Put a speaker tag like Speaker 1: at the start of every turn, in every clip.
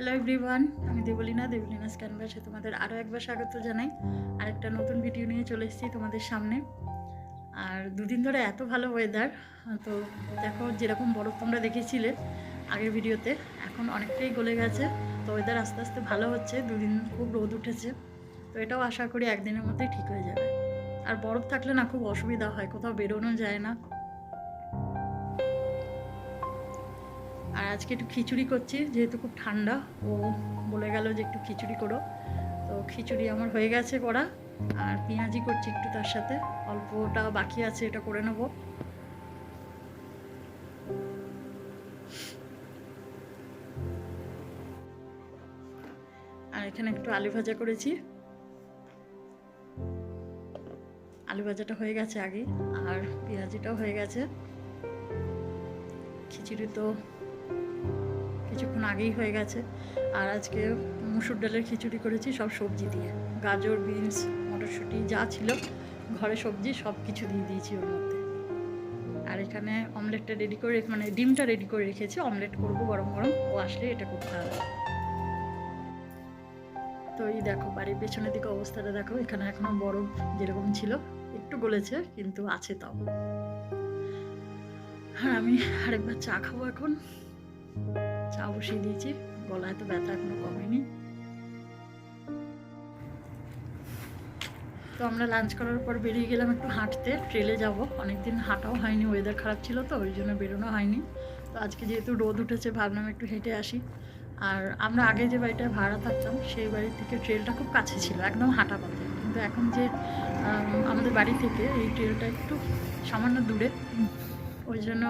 Speaker 1: Hello everyone আমি দেবলিনা, দেবলিনাস ক্যানভাসে তোমাদের আরও একবার স্বাগত জানাই। আরেকটা নতুন ভিডিও নিয়ে চলে এসেছি তোমাদের সামনে। আর দুদিন ধরে এত ভালো ওয়েদার তো দেখো যেরকম বরফ তোমরা দেখেছিলে আগের ভিডিওতে এখন অনেকটাই গলে গেছে। তো ওয়েদার আস্তে আস্তে ভালো হচ্ছে, দুদিন খুব রোদ উঠেছে। তো এটাও আশা করি একদিনের মধ্যেই ঠিক হয়ে যাবে। আর বরফ থাকলে না খুব অসুবিধা হয়, কোথাও বেরোনো যায় না। আজকে একটু খিচুড়ি করছি, যেহেতু খুব ঠান্ডা, ও বলে গেল যে একটু খিচুড়ি করো। তো খিচুড়ি আমার হয়ে গেছে করা, আর পেঁয়াজি করছি একটু তার সাথে, অল্পটা বাকি আছে, এটা করে নেব। আর এখানে একটু আলু ভাজা করেছি। আলু ভাজাটা হয়ে গেছে আগে, আর পেঁয়াজিটাও হয়ে গেছে। খিচুড়ি তো কিছুক্ষণ আগেই হয়ে গেছে। আর আজকে মুসুর ডালের খিচুড়ি করেছি সব সবজি দিয়ে। গাজর, বিনস, মটরশুঁটি যা ছিল, ঘরে সবজি সব কিছু দিয়ে দিয়েছি ওর মধ্যে। আর এখানে অমলেটটা রেডি করে মানে ডিমটা রেডি করে রেখেছি। অমলেট করব গরম গরম। ও আসলে এটা করতে হবে তো এই দেখো, বাড়ির পেছনের দিকে অবস্থাটা দেখো। এখানে এখনও বরফ যেরকম ছিল, একটু গলেছে, কিন্তু আছে তাও। আর আমি আরেকবার চা খাব এখন। চা বসিয়ে দিয়েছি। গলায় তো ব্যথা, এখনও কমেনি। তো আমরা লাঞ্চ করার পর বেরিয়ে গেলাম একটু হাঁটতে। ট্রেলে যাব। অনেকদিন হাঁটাও হয়নি ওয়েদার খারাপ ছিল তো, ওই জন্য বেরোনো হয়নি। তো আজকে যেহেতু রোদ উঠেছে, ভাবলাম একটু হেঁটে আসি। আর আমরা আগে যে বাড়িটায় ভাড়া থাকতাম, সেই বাড়ি থেকে ট্রেলটা খুব কাছে ছিল, একদম হাঁটা পথে। কিন্তু এখন যে আমাদের বাড়ি থেকে এই ট্রেলটা একটু সামান্য দূরে। ওই জন্য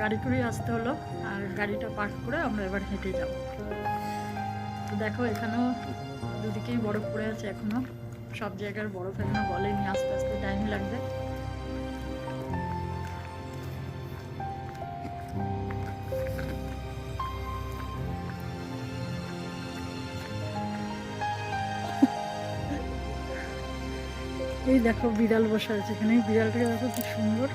Speaker 1: গাড়ি করেই আসতে হলো। আর গাড়িটা পার্ক করে আমরা এবার হেঁটে যাব। তো দেখো, এখানেও দুদিকেই বরফ পড়ে আছে এখনও। সব জায়গার বরফ এখনও বলেনি আস্তে আস্তে টাইম লাগবে। এই দেখো বিড়াল বসে আছে এখানে। বিড়ালটাকে দেখো কি সুন্দর।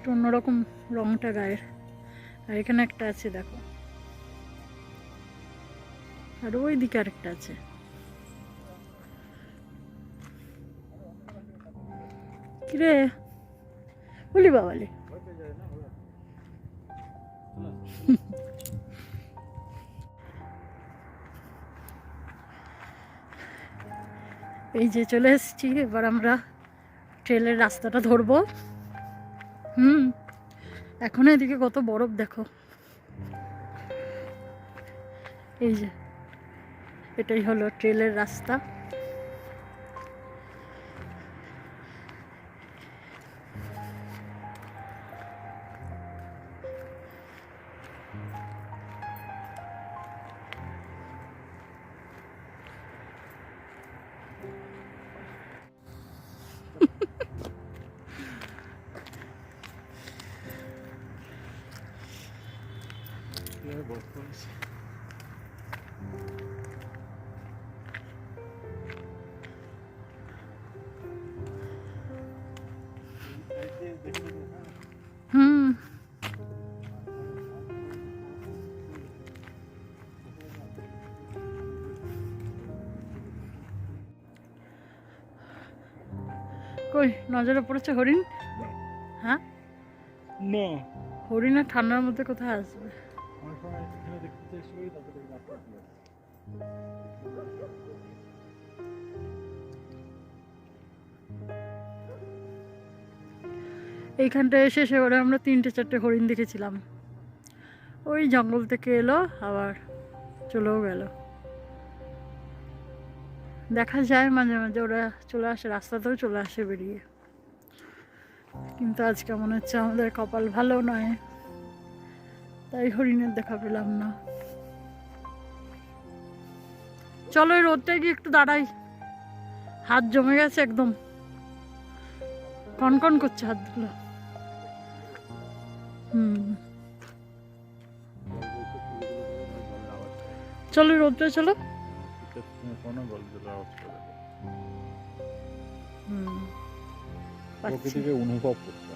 Speaker 1: একটু অন্যরকম রংটা গায়ের। আর এখানে একটা আছে, দেখো। আর ওই দিকে আরেকটা আছে। কিরে? বলি বাবালে এই যে চলে এসেছি, এবার আমরা ট্রেলের রাস্তাটা ধরবো। হুম। এখন এদিকে কত বরফ দেখো। এই যে এটাই হলো ট্রেলের রাস্তা। হুম কই নজরে পড়েছে হরিণ? হ্যাঁ?
Speaker 2: না।
Speaker 1: হরিণের ঠান্ডার মধ্যে কোথায় আসবে? এইখানটায় এসে সেবারে আমরা তিনটে, চারটে হরিণ দেখেছিলাম। ওই জঙ্গল থেকে এলো, আবার চলেও গেল। দেখা যায় মাঝে মাঝে ওরা চলে আসে, রাস্তাতেও চলে আসে বেরিয়ে। কিন্তু আজকে মনে হচ্ছে আমাদের কপাল ভালো নয়, তাই হরিণের দেখা পেলাম না। চলো এই রোদটায় গিয়ে একটু দাঁড়াই। হাত জমে গেছে একদম। কনকন করছে হাতগুলো। হুম। চলো রোদটা চলো।
Speaker 2: অনুভব করতে।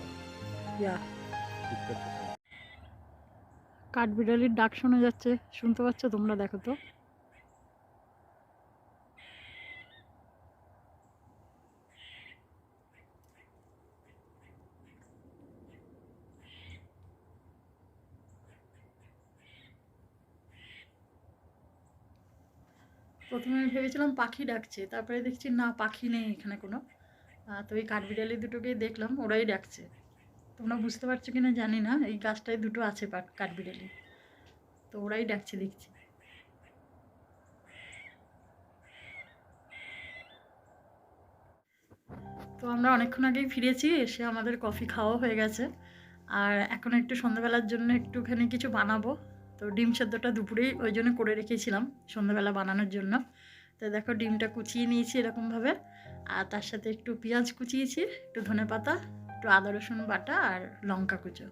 Speaker 1: কাঠবিড়ালির ডাক শোনা যাচ্ছে। শুনতে পাচ্ছ তোমরা দেখো তো। প্রথমে ভেবেছিলাম পাখি ডাকছে, তারপরে দেখছি না, পাখি নেই এখানে কোনো। তো এই কাঠবিড়ালি দুটোকেই দেখলাম, ওরাই ডাকছে। তোমরা বুঝতে পারছ কি না জানি না, এই গাছটায় দুটো আছে কাঠবিড়ালি। তো ওরাই ডাকছে, দেখছি। তো আমরা অনেকক্ষণ আগেই ফিরেছি, এসে আমাদের কফি খাওয়া হয়ে গেছে। আর এখন একটু সন্ধ্যাবেলার জন্য একটুখানি কিছু বানাবো। তো ডিম সেদ্ধটা দুপুরেই ওই জন্য করে রেখেছিলাম সন্ধ্যাবেলা বানানোর জন্য। তো দেখো ডিমটা কুচিয়ে নিয়েছি এরকমভাবে। আর তার সাথে একটু পেঁয়াজ কুচিয়েছি একটু ধনে পাতা একটু আদা রসুন বাটা আর লঙ্কা কুচো।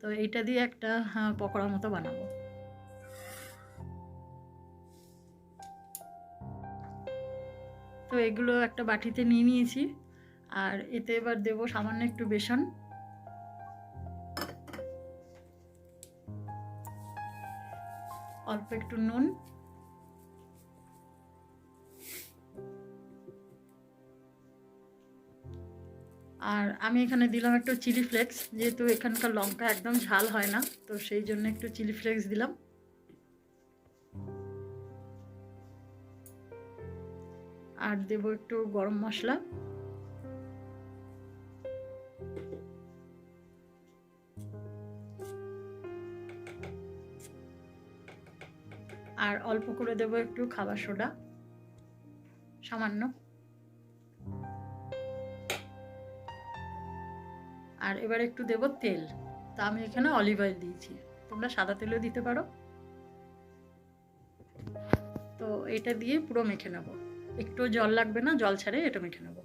Speaker 1: তো এইটা দিয়ে একটা হ্যাঁ, পকোড়ার মতো বানাবো। তো এগুলো একটা বাটিতে নিয়ে নিয়েছি। আর এতে এবার দেবো সামান্য একটু বেসন। অল্প একটু নুন। আর আমি এখানে দিলাম একটু চিলি ফ্লেক্স, যেহেতু এখানকার লঙ্কা একদম ঝাল হয় না, তো সেই জন্য একটু চিলি ফ্লেক্স দিলাম। আর দেবো একটু গরম মশলা। আর অল্প করে দেবো একটু খাবার সোডা। সামান্য। আর এবার একটু দেব তেল। তা আমি এখানে অলিভ অয়েল দিয়েছি। তোমরা সাদা তেলও দিতে পারো। তো এটা দিয়ে পুরো মেখে নেব। একটু জল লাগবে না, জল ছাড়াই এটা মেখে নেব।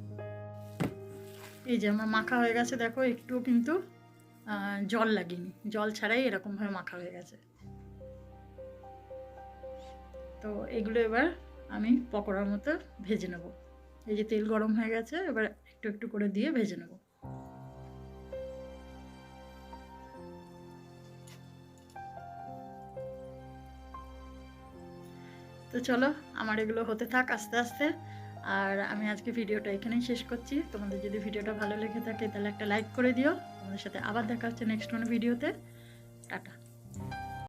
Speaker 1: এই যে আমার মাখা হয়ে গেছে, দেখো, একটুও কিন্তু জল লাগেনি। জল ছাড়াই এরকমভাবে মাখা হয়ে গেছে। তো এগুলো এবার আমি পকোড়ার মতো ভেজে নেব। এই যে তেল গরম হয়ে গেছে, এবার একটু একটু করে দিয়ে ভেজে নেব। তো চলো, আমার এগুলো হতে থাক আস্তে আস্তে। আর আমি আজকে ভিডিওটা এখানেই শেষ করছি। তোমাদের যদি ভিডিওটা ভালো লেগে থাকে, তাহলে একটা লাইক করে দিও। তোমাদের সাথে আবার দেখা হচ্ছে নেক্সট কোনো ভিডিওতে। টাটা।